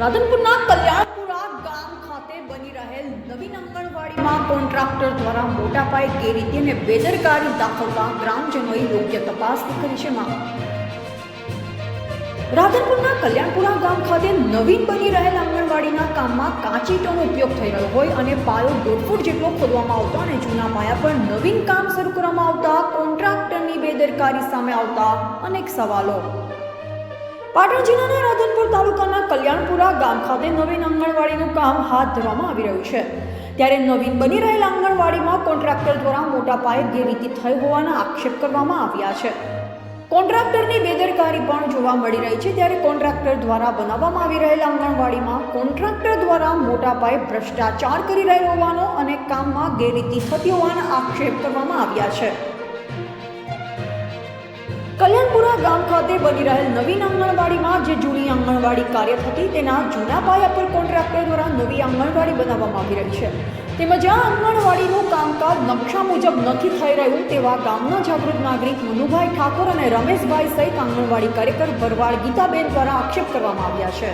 રાધનપુરના કલ્યાણપુરા ગામ ખાતે બની રહેલ નવીન આંગણવાડીમાં કોન્ટ્રાક્ટર દ્વારા મોટા પાયે રીતે અને બેદરકારી દાખવતા ગ્રામજનોએ યોગ્ય તપાસની કરી છે રાધનપુરના કલ્યાણપુરા ગામ ખાતે નવીન બની રહેલ આંગણવાડીના કામમાં કાચી ઈંટોનો ઉપયોગ થઈ રહ્યો હોય અને પાયો દોઢ ફૂટ જેટલો ખોદવામાં આવતો અને જૂના પાયા પર નવીન કામ શરૂ કરવામાં આવતા કોન્ટ્રાક્ટરની બેદરકારી સામે આવતા અનેક સવાલો. પાટણ જિલ્લાના રાધનપુર તાલુકાના કલ્યાણપુરા ગામ ખાતે નવીન આંગણવાડીનું કામ હાથ ધરવામાં આવી રહ્યું છે. ત્યારે નવીન બની રહેલા આંગણવાડીમાં કોન્ટ્રાક્ટર દ્વારા મોટા પાયે ગેરરીતિ થઈ હોવાના આક્ષેપ કરવામાં આવ્યા છે. કોન્ટ્રાક્ટરની બેદરકારી પણ જોવા મળી રહી છે. ત્યારે કોન્ટ્રાક્ટર દ્વારા બનાવવામાં આવી રહેલ આંગણવાડીમાં કોન્ટ્રાક્ટર દ્વારા મોટા પાયે ભ્રષ્ટાચાર કરી રહ્યો હોવાનો અને કામમાં ગેરરીતિ થતી હોવાના આક્ષેપ કરવામાં આવ્યા છે. કલ્યાણપુરા ગામ ખાતે બની રહેલ નવીન આંગણવાડીમાં જે જૂની આંગણવાડી કાર્યરત હતી તેના જૂના પાયા પર કોન્ટ્રાક્ટર દ્વારા નવી આંગણવાડી બનાવવામાં આવી રહી છે. તેમજ આ આંગણવાડીનું કામકાજ નકશા મુજબ નથી થઈ રહ્યું તેવા ગામના જાગૃત નાગરિક મનુભાઈ ઠાકોર અને રમેશભાઈ સહિત આંગણવાડી કાર્યકર ભરવાડ ગીતાબેન દ્વારા આક્ષેપ કરવામાં આવ્યા છે.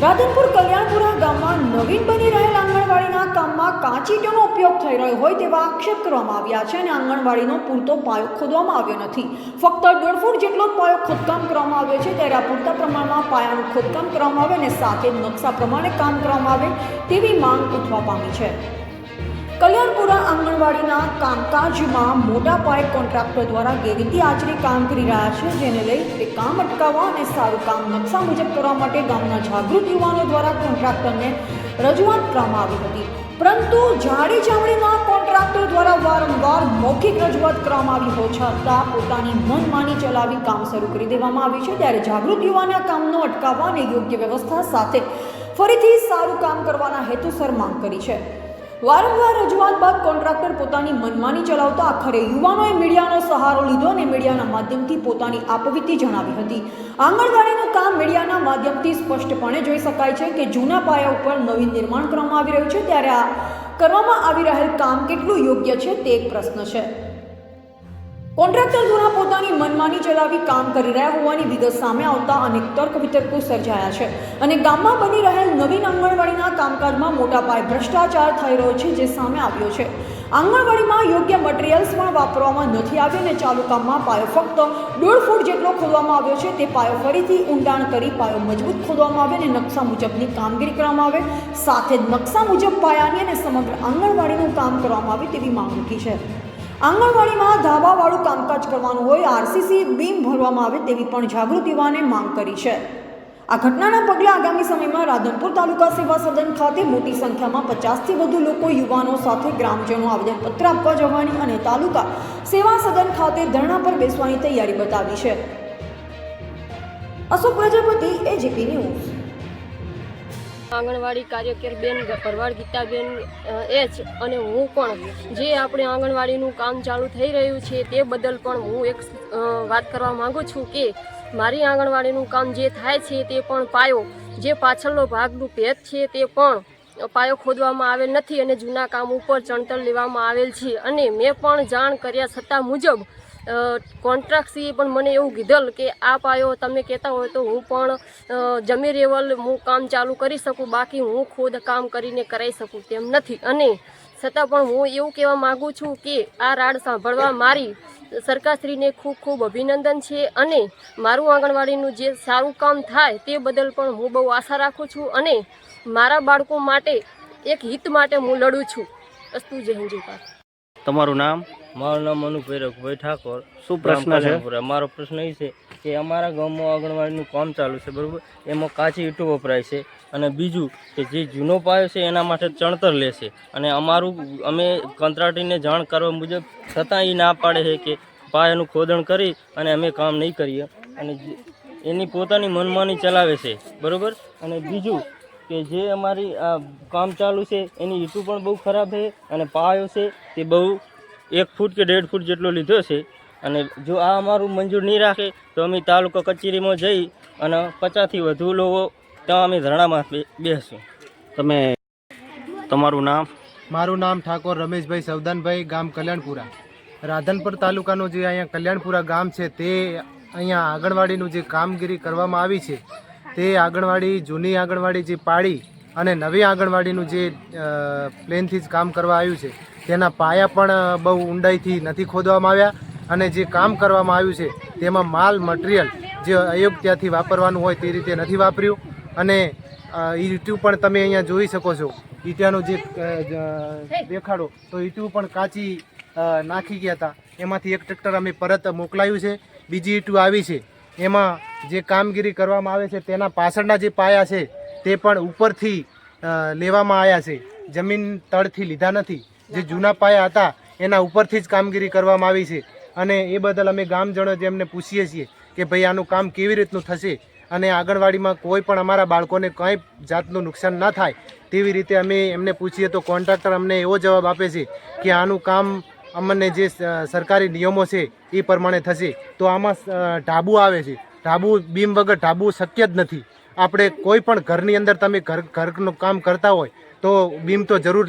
રાધનપુર કલ્યાણપુરા ગામમાં નવીન બની રહેલ આંગણવાડીના કામમાં કાચી ઉપયોગ થઈ રહ્યો હોય તેવા આક્ષેપ કરવામાં આવ્યા છે અને આંગણવાડીનો પૂરતો પાયો ખોદવામાં આવ્યો નથી. ફક્ત દોઢ ફૂટ જેટલો પાયો ખોદકામ કરવામાં આવ્યો છે. ત્યારે પૂરતા પ્રમાણમાં પાયાનું ખોદકામ કરવામાં આવે અને સાથે નકશા પ્રમાણે કામ કરવામાં આવે તેવી માંગ ઉઠવા પામી છે. કલ્યાણપુરા આંગણવાડીના કામકાજમાં મોટા પાયે કોન્ટ્રાક્ટર દ્વારા ગેરરીતિ આચરી કામ કરી રહ્યા છે, જેને લઈ તે કામ અટકાવવા અને સારું કામ નકશા મુજબ કરવા માટે ગામના જાગૃત યુવાનો દ્વારા કોન્ટ્રાક્ટરને રજૂઆત કરવામાં આવી હતી. પરંતુ જાડી ચામડીના કોન્ટ્રાક્ટર દ્વારા વારંવાર મૌખિક રજૂઆત કરવામાં આવી હો છતાં પોતાની મનમાની ચલાવી કામ શરૂ કરી દેવામાં આવ્યું છે. ત્યારે જાગૃત યુવાના કામનો અટકાવવા અને યોગ્ય વ્યવસ્થા સાથે ફરીથી સારું કામ કરવાના હેતુસર માંગ કરી છે. વારંવાર રજૂઆત બાદ કોન્ટ્રાક્ટર પોતાની મનમાની ચલાવતા આખરે યુવાનોએ મીડિયાનો સહારો લીધો અને મીડિયાના માધ્યમથી પોતાની આપવીતી જણાવી હતી. આંગણવાડીનું કામ મીડિયાના માધ્યમથી સ્પષ્ટપણે જોઈ શકાય છે કે જૂના પાયા ઉપર નવીન નિર્માણ કરવામાં આવી રહ્યું છે. ત્યારે આ કરવામાં આવી રહેલ કામ કેટલું યોગ્ય છે તે એક પ્રશ્ન છે. કોન્ટ્રાક્ટર દ્વારા પોતાની મનમાની ચલાવી કામ કરી રહ્યા હોવાની વિગત સામે આવતા અનેક તર્ક વિતર્કો સર્જાયા છે. અને ગામમાં બની રહેલ નવીન આંગણવાડીના કામકાજમાં મોટા પાયે ભ્રષ્ટાચાર થઈ રહ્યો છે જે સામે આવ્યો છે. આંગણવાડીમાં યોગ્ય મટીરિયલ્સ પણ વાપરવામાં નથી આવી અને ચાલુ કામમાં પાયો ફક્ત દોઢ ફૂટ જેટલો ખોદવામાં આવ્યો છે. તે પાયો ફરીથી ઊંડાણ કરી પાયો મજબૂત ખોદવામાં આવે અને નકશા મુજબની કામગીરી કરવામાં આવે. સાથે જ નકશા મુજબ પાયાની અને સમગ્ર આંગણવાડીનું કામ કરવામાં આવે તેવી માંગ મૂકી છે. આંગણવાડીમાં ધાબાવાળું કામકાજ કરવાનું હોય, આરસીસી બીમ ભરવામાં આવે તેવી પણ જાગૃત યુવાને માંગ કરી છે. આ ઘટનાના પગલે આગામી સમયમાં રાધનપુર તાલુકા સેવા સદન ખાતે મોટી સંખ્યામાં પચાસથી વધુ લોકો યુવાનો સાથે ગ્રામજનો આવેદનપત્ર આપવા જવાની અને તાલુકા સેવા સદન ખાતે ધરણા પર બેસવાની તૈયારી બતાવી છે. અશોક પ્રજાપતિ એજીપી ન્યૂઝ આંગણવાડી કાર્યકર બેન ગીતાબેન એચ અને હું પણ. જે આપણે આંગણવાડીનું કામ ચાલુ થઈ રહ્યું છે તે બદલ પણ હું એક વાત કરવા માગું છું કે મારી આંગણવાડીનું કામ જે થાય છે તે પણ પાયો, જે પાછળનો ભાગનું ભેદ છે તે પણ પાયો ખોદવામાં આવેલ નથી અને જૂના કામ ઉપર ચણતર લેવામાં આવેલ છે. અને મેં પણ જાણ કર્યા છતાં મુજબ કોન્ટ્રાક્ટસીએ પણ મને એવું કીધેલ કે આ પાયો તમે કહેતા હોય તો હું પણ જમી રેવલ, હું કામ ચાલુ કરી શકું, બાકી હું ખુદ કામ કરીને કરાવી શકું તેમ નથી અને છતાં પણ હું એવું કહેવા માગું છું કે આ રાડ સાંભળવા મારી સરકારશ્રીને ખૂબ ખૂબ અભિનંદન છે અને મારું આંગણવાડીનું જે સારું કામ થાય તે બદલ પણ હું બહુ આશા રાખું છું અને મારા બાળકો માટે એક હિત માટે હું લડું છું અસ્તુ જય હિન્દુ. તમારું નામ? મારું નામ અનુભાઈ રઘુભાઈ ઠાકોર. શું પ્રશ્ન છે. મારો પ્રશ્ન એ છે કે અમારા ગામમાં આંગણવાડીનું કામ ચાલુ છે બરાબર? એમાં કાચી ઈંટો વપરાય છે. અને બીજું કે જે જૂનો પાયો છે એના માટે ચણતર લેશે અને અમારું અમે કંત્રાટીને જાણ કરવા મુજબ છતાં એ ના પાડે છે કે પાયાનું ખોદણ કરી અને અમે કામ નહીં કરીએ. અને એની પોતાની મનમાની ચલાવે છે બરાબર? અને બીજું કે જે અમારી આ કામ ચાલુ છે એની ઈટું પણ બહુ ખરાબ છે અને પાયો છે તે બહુ એક ફૂટ કે દેઢ ફૂટ જેટલો લીધો છે. અને જો આ અમારું મંજૂર નહીં રાખે તો અમે તાલુકા કચેરીમાં જઈ અને પચાસથી વધુ લોકો ત્યાં અમે ધરણામાં બેસું તમે તમારું નામ? મારું નામ ઠાકોર રમેશભાઈ સવદાનભાઈ ગામ કલ્યાણપુરા. રાધનપુર તાલુકાનું જે અહીંયા કલ્યાણપુરા ગામ છે તે અહીંયા આંગણવાડીનું જે કામગીરી કરવામાં આવી છે તે આંગણવાડી, જૂની આંગણવાડી જે પાડી અને નવી આંગણવાડીનું જે પ્લેનથી જ કામ કરવા આવ્યું છે, તેના પાયા પણ બહુ ઊંડાઈથી નથી ખોદવામાં આવ્યા અને જે કામ કરવામાં આવ્યું છે, તેમાં માલ, મટીરિયલ જે અયોગ્યતાથી વાપરવાનું હોય તે રીતે નથી વાપર્યું. અને ઈંટું પણ તમે અહીંયા જોઈ શકો છો. ઈટાનું જે દેખાડો, તો ઈટું પણ કાચી નાખી ગયા હતા. એમાંથી એક ટ્રેક્ટર અમે પરત મોકલાયું છે. બીજી ઈંટું આવી છે. એમાં જે કામગીરી કરવામાં આવે છે, તેના પાછળના જે પાયા છે, તે પણ ઉપરથી લેવામાં આવ્યા છે. જમીન તળથી લીધા નથી. જે જૂના પાયા હતા, એના ઉપરથી જ કામગીરી કરવામાં આવી છે. અને એ બદલ અમે ગામજનો જેમને પૂછીએ છીએ કે ભાઈ આનું કામ કેવી રીતનું થશે અને આંગણવાડીમાં કોઈ પણ અમારા બાળકોને કંઈ જાતનું નુકસાન ના થાય, તેવી રીતે અમે એમને પૂછીએ તો કોન્ટ્રાક્ટર અમને એવો જવાબ આપે છે કે આનું કામ અમને જે સરકારી નિયમો છે એ પ્રમાણે થશે. તો આમાં ઢાબુ આવે છે. ઢાબુ બીમ વગર ઢાબુ શક્ય જ નથી. આપણે કોઈ પણ ઘરની અંદર તમે ઘર, ઘરનું કામ કરતા હોય, તો બીમ તો જરૂર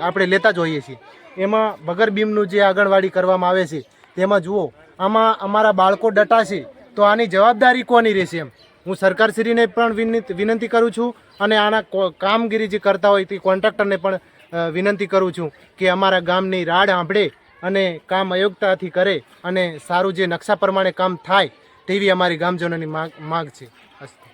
આપણે લેતા જ હોઈએ છીએ. એમાં વગર બીમનું જે આંગણવાડી કરવામાં આવે છે, તેમાં જુઓ, આમાં અમારા બાળકો ડટા છે, તો આની જવાબદારી કોની રહેશે એમ? હું સરકારશ્રીને પણ વિનંતી કરું છું અને આના કામગીરી જે કરતા હોય તે કોન્ટ્રાક્ટરને પણ વિનંતી કરું છું કે અમારા ગામની રાડ સાંભળે અને કામ અયોગ્યતાથી કરે અને સારું જે નકશા પ્રમાણે કામ થાય તેવી અમારી ગામજનોની માગ માગ છે. અસ્તુ.